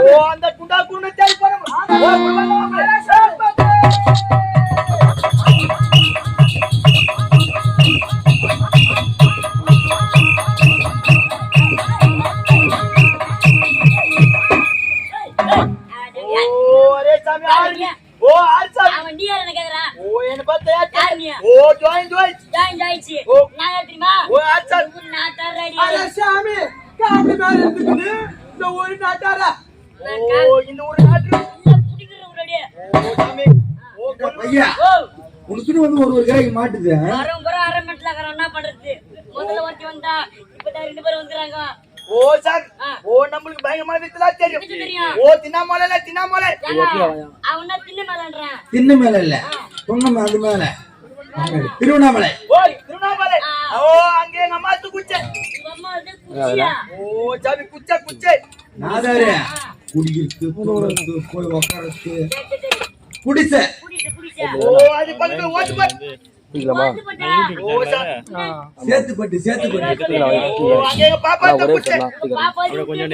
ஓ அந்த குண்டா குருணை தேடி ஒரு நாட்டாரா? உனக்குன்னு வந்து ஒரு ஒரு காய்க்கு மாட்டுது. வரும் வரும் அரை மணில என்ன பண்றது முதல்ல ஒருத்தி வந்தா இப்பதான் ரெண்டு பேரும் வந்துறாங்க ஓ ஆ. ஓ நம்மளுக்கு வித்தலா தெரியும். அவன் தின்னு மேலன்றான் மேல இல்ல. அது மேல. திருவண்ணாமலை. ஓ திருவண்ணாமலை. ஓ அங்கே எங்க அம்மாத்து குச்சை. உங்க அம்மா வந்து குச்சியா? ஓ சாமி குச்சை குச்சை. நாதாரு குடிக்கிறது போறது போய் சரி. குடிச. சேத்துப்பட்டு சேத்துப்பட்டு. கொஞ்சம்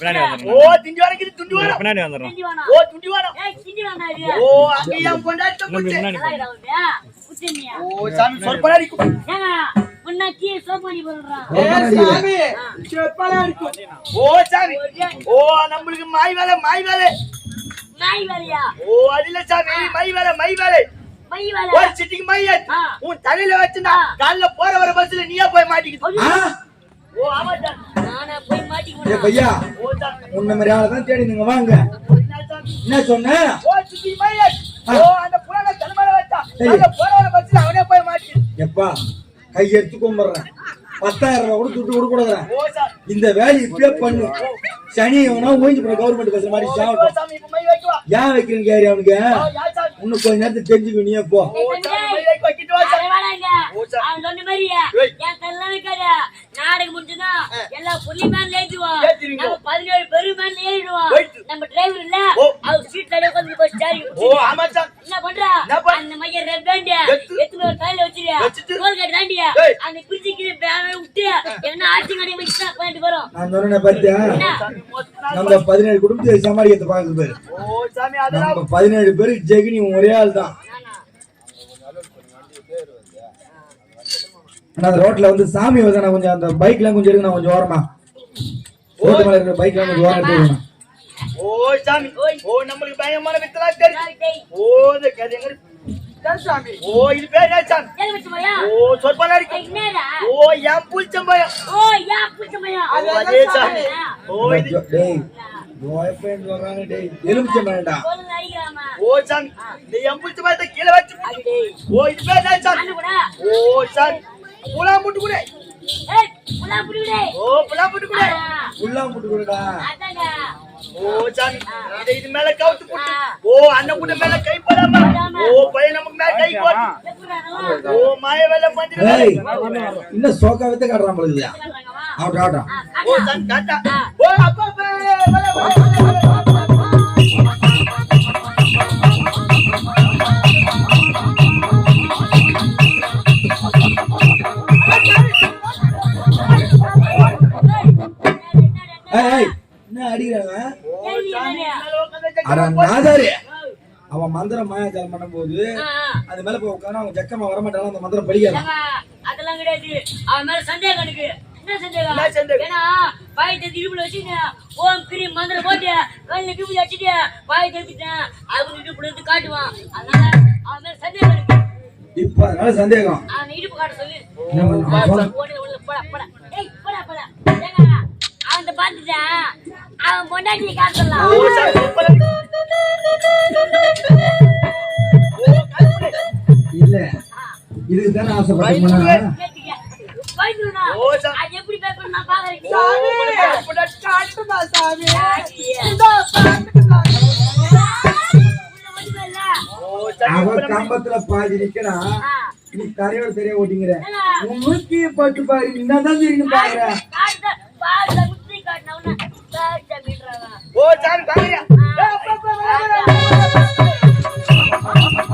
பின்னாடி வரும் பின்னாடி வந்துடுறோம் திண்டி வேணாம் இது. ஓ சாமி. ஏ செப்பலா ஓ சாமி ஓ நம்மளுக்கு மாய் வேலை மாய் வேலை நாய் வேலையா? ஓ அதுல சாமி மை வேலை மை வேலை மை வேலை? ஒரு சிட்டிக்கு மை ஏத்து. ஆ. உன் தலையில வச்சுனா. காலைல போற வர பஸ்ல நீயே போய் மாட்டிக்கிட்டு ஓ ஆமா சாமி நானா போய் மாட்டிக்க ஏ முடியும். பையா உன்ன மாதிரி ஆளை தான் தேடி நீங்க வாங்க என்ன சொன்ன ஓ சிட்டி மை ஏத்து. ஆ. ஓ அந்த புறான தலைமையில வச்சா சரி. காலைல போற வர பஸ்ல அவனே போய் மாட்டிக்கிட்டு எப்பா கை எடுத்து கும்பிடுறேன். பத்தாயிரம் ரூபாய் கூட துட்டு கொடுக்க கூடாதுறேன் இந்த வேலையை இப்படியே பண்ணு. சனி எவனா ஓய்ஞ்சு போன கவர்மெண்ட் பஸ் மாதிரி ஓ ஏன் வைக்கிறேன் கேரி அவனுக்கு? இன்னும் கொஞ்ச நேரத்துக்கு தெரிஞ்சுக்க நீ போ. ஓ சாமி மை நாடகம் முடிஞ்சுதுன்னா எல்லா புள்ளி மேல ஏறிடுவோம் நம்ம பதினேழு பெரு மேல ஏறிடுவோம். நம்ம டிரைவர் இல்ல அவர் சீட்ல உட்காந்து போய் ஸ்டாரிங் என்ன பண்றா என்ன பண்- அந்த மைய ரெட் தாண்டியா. அந்த பிரிச்சிக்கிற விட்டு என்ன ஆட்சி வச்சு பண்ணிட்டு போறோம். நான் சொன்ன நம்ம பதினேழு குடும்பத்தை சமாளிக்கிறத பாக்குது பாரு. ஓ சாமி அதெல்லாம் நம்ம பதினேழு பேருக்கு ஜெகினி ஒரே ஆள் தான். நானா? ஆனா அந்த ரோட்ல வந்து சாமி வந்து நான் கொஞ்சம் அந்த பைக்லாம் கொஞ்சம் எடுங்க நான் கொஞ்சம் ஓரமா. ரோட்டு மேல இருக்கிற பைக்லாம் கொஞ்சம் ஓரம் எடுத்து ஓ சாமி. ஓ நம்மளுக்கு பயங்கரமான வித்தலா தெரியும். ஓ கதை சாமி ஓ இது பேர் போயா? ஓ ஏய், என்னடா? ஓ என் புளிச்சம்பயம் ஓ யா புடிச்ச பையா ஓ அதே சாமி. ஓ இது டேய் பாய்ஃப்ரெண்ட் வர்றாங்க டேய். எலுமிச்சம் அடிக்கிறாமா ஓ சாமி இந்த என் புளிச்சம்பயத்தை கீழே வச்சு ஓ இது பேர் கூட. ஓ சாமி புலா முட்டு கூட. ஏய் புலா புடிடே ஓ புலா முட்டு கூட. உள்ளா போட்டு கொடுடா. அதாங்க ஓ சாமி இதை மேல கவுத்து ஓ அண்ணன் கூட மேல கை போடாம. ஓ பையன் நமக்கு மேல கை போட்டு. ஓ மாய வேலை பண்ணிட்டு டேய் இன்னும் சோக்கா வித்து காட்டுறான் ஆகட்டும் ஓ சாமி காட்டா. ஓ அப்பா நாதாரி அவன் மந்திரம் மாயாஜாலம் பண்ணும்போது. அது மேல போய் உட்காந்து அவன் ஜக்கமா வர மாட்டான் அந்த மந்திரம் படிக்கலாம் அதெல்லாம் கிடையாது. அவன் மேல சந்தேகம் எனக்கு. என்ன சந்தேகம்? ஏன்னா பாயத்தை இடுப்புல வச்சுட்டு ஓம் கிரீம் மந்திரம் போட்டு கல்ல இடுப்புல வச்சுட்டு பாயத்தை எடுத்துட்டேன் அவங்க இடுப்புல இருந்து காட்டுவான். அதனால அவன் மேல சந்தேகம் இருக்கு இப்ப அதனால சந்தேகம். அவன் இடுப்பு காட்ட சொல்லு. போடா, போடா. ஏய், போடா, போடா. ஏங்க, அவன்கிட்ட பார்த்துட்டேன். அவன் இல்ல. இதுக்கு தானே சாமி. அவன். கம்பத்துல பாதி நிக்கிறான். நீ தரையோட தெரிய ஓட்டிங்கிற ஏங்க, உன் மூக்கிய பட்டு பாரு நீ என்ன தான் தெரியும் பாக்குற. காட்டின உடனே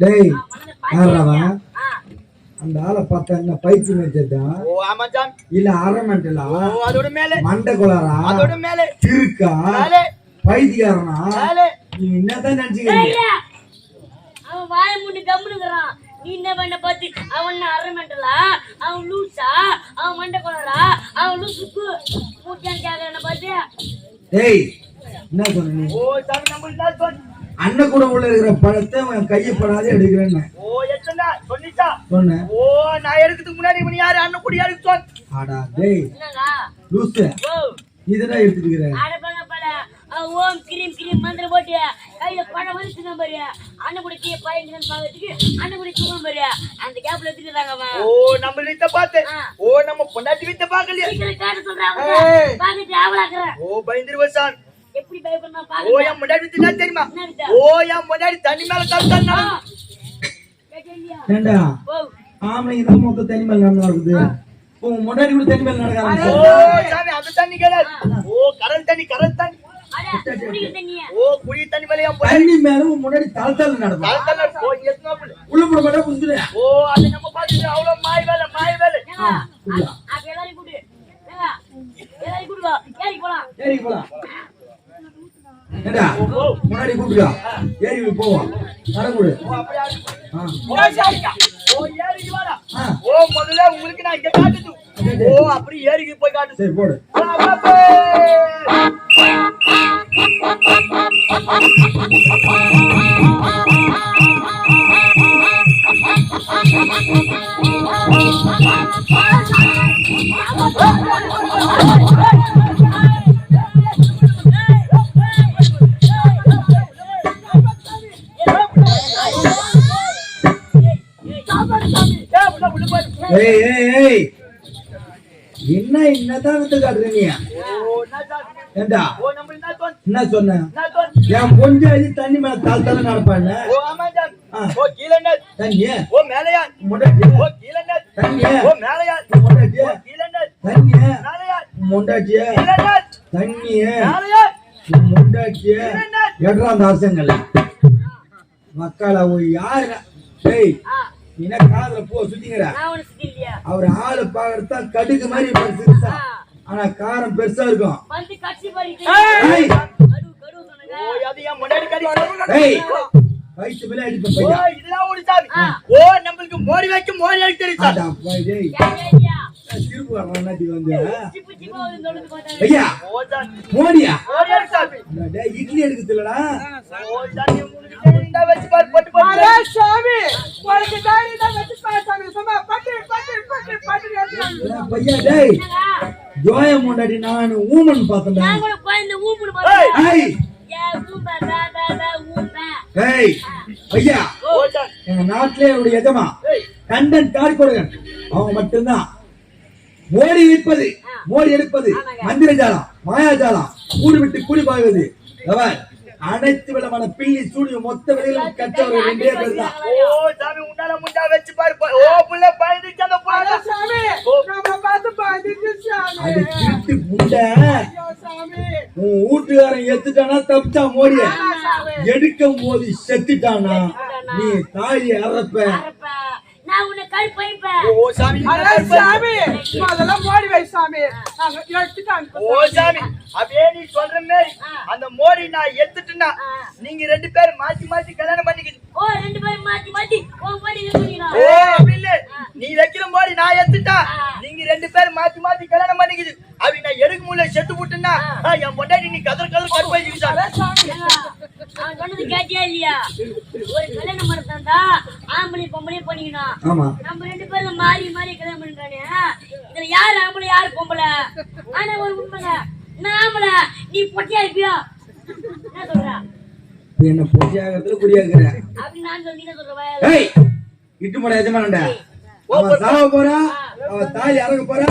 டேய் யாராவன் அந்த ஆளை பார்த்தா என்ன பயிற்சி மேய்ச்சதான் இல்ல அரமெண்டலா அதோட மேல. மண்டை குளாரா அதோட மேல. இருக்கா பைத்தியாரனா நீ என்னதான் நினைச்சுக்கிறீங்க அவன் வாய மூடி கம்முனுக்குறான். நீ என்ன பண்ண பார்த்து அவன் அரமெண்டலா அவன் லூசா? அவன் மண்டை குளாரா அவன் லூசுக்கு மூச்சான் கேக்குறான பார்த்து. டேய் என்ன சொன்ன நீ? ஓ சாமி நம்மளுக்கு சொன்ன? அண்ணன் கூட உள்ள இருக்கிற பழத்தை அவன் கையப்படாதே எடுக்கிறேன்னு. சொன்னேன். ஓ நான் எடுக்கிறதுக்கு முன்னாடி இவன் யாரு? அண்ணன் கூட யாருக்கு சொல். ஆடா டேய் லூசு. ஓ. இதுதான் எடுத்துட்டு இருக்கிற அடப்பங்க பல. ஓம் கிரீம் கிரீம் மந்திரம் போட்டு. கையில பழம் வந்து தின்ன பாரு. அண்ணன் கூட கீ பையன் பாக்கிறதுக்கு அண்ணன் கூட பாரு. அந்த கேப்ல எடுத்துக்கிறாங்க ஓ நம்ம வித்த பார்த்து. ஓ நம்ம பொண்டாட்டி வித்த பார்க்கலையே. சொல்றாங்க. பாக்கிட்டு ஆவலாக்குறேன் ஓ பயந்துருவ சாமி எப்படி பயப்படணும் ஓ பாக்க என் முன்னாடி தெரியுமா? தண்ணி மேல கேட்டியா ஏண்டா? ஆம்பளைங்க தான் மொத்த தனி மேல நடந்து நடக்குது. உன் முன்னாடி கூட தனி மேல நடக்க ஓ சாமி அந்த தண்ணி கிடையாது ஓ கடல் தண்ணி கடல் தண்ணி. ஓ குடி தண்ணி மேல தண்ணி மேல உன் முன்னாடி தலை தலை நடப்பா கடல் தண்ணி ஓ எத்தனை உள்ள போட மாட்டா ஓ அது நம்ம பார்த்துட்டு அவ்வளவு மாய் ஓ முதல்ல உங்களுக்கு நான் இங்க காட்டுது ஓ அப்படி ஏறிக்கு போய் காட்டுது சரி போடு ஏய் என்ன என்னதான் வந்து காட்டுற நீ ஏண்டா? என்ன சொன்ன? என் பொஞ்சாதி தண்ணி மேல தால் தலை நடப்பாங்க ஓ ஆமா ஜான் ஆ. ஓ கீழே என்ன? தண்ணி ஓ மேலையா? முண்டாட்டி ஓ கீழே என்ன? தண்ணி ஓ மேலையா? முண்டாட்டி ஓ கீழே என்ன? தண்ணி மேலையா? முண்டாட்டி கீழே என்ன? தண்ணி மேலையா? முண்டாட்டி எட்ரா அந்த அரசங்கல்ல மக்கள் யாரு டேய். ஆ நீ என்ன காதுல போ சுத்திங்கிற நான் அவர் ஆளு பாக்குறதா கடுகு மாதிரி பெருசா ஆனா காரம் பெருசா இருக்கும். வந்து கட்சி பாருங்க. வயிற்று மேல அடிப்பேன் ஓ இதெல்லாம் ஒரு சாமி. ஓ நம்மளுக்கு மோடி வைக்க சாமி. டேய். இட்லி எடுக்குது இல்லடா ஓ சாமி உங்களுக்கு தெரியுதா வச்சு பாரு பட்டு அரே பட்டு சாமி. உனக்கு தாடி தான் வச்சு பாரு சாமி. சும்மா பட்டு பட்டு பட்டு பட்டு எடுத்துறாங்க. பையா டேய். ஜோய முன்னாடி நான் ஊமன் பார்த்தேன் ஏய் ஐயா. எங்க நாட்டிலே என்னுடைய எஜமா கண்டன் காரிக்கொடுகன். அவங்க மட்டும்தான். மோடி இருப்பது மோடி எடுப்பது மந்திர ஜாலம் மாயாஜாலம் கூடு விட்டு கூடி பாய்வது. அவர் அனைத்து விதமான பில்லி சூனிய மொத்த விலையிலும் கற்றவர்கள் ரெண்டே பேர் தான். ஓ சாமி உன்னால முண்டா வச்சு பாரு. ஓ புள்ள பயந்துச்சு அந்த புள்ள சாமி நம்ம பார்த்து பாதிச்சு சாமி. அது திருட்டு முண்டை. எத்துட்டானா தப்பிச்சா மோடிய. சாமி எடுக்கும் போது செத்துட்டானா? நீ தாலி அறப்ப. அரப்ப நான் உன்னை ஓ சாமி சாமி. முதல்ல மோடி வை சாமி. ஓ சாமி அப்படியே நீ சொல்ற மாதிரி அந்த மோடி நான் எடுத்துட்டேன்னா நீங்க ரெண்டு பேரும் மாத்தி மாத்தி கல்யாணம் பண்ணிக்கிது ஓ ரெண்டு பேரும் மாத்தி மாத்தி உன் பாடி பண்ணிக்கலாம் ஓ அப்படி இல்ல. நீ வைக்கிற மோடி நான் எடுத்துட்டா நீங்க ரெண்டு பேரும் மாத்தி மாத்தி கல்யாணம் பண்ணிக்குது அப்படி நான் எடுக்க முடியல செத்து விட்டுனா என் பொண்டாட்டி நீ கதர் சொன்னது கேட்டியா இல்லையா? ஒரு கல்யாண மரத்தா இருந்தா ஆம்பளை பொம்பளை பண்ணிக்கணும். நம்ம ரெண்டு பேர்ல மாறி மாறி கல்யாணம் பண்றானே இதுல யாரு ஆம்பளை யாரு பொம்பளை? ஆனா ஒரு உண்மைங்க. நான் ஆம்பளை? நீ பொட்டியா இருப்பியா? என்ன சொல்ற? என்ன பொட்டியாகிறதுல குறியாக்குற அப்படின்னு நான் சொல்லி சொல்றேன் இட்டு போட எஜமானண்டா அவன் போறா தாய் இறங்க போறா.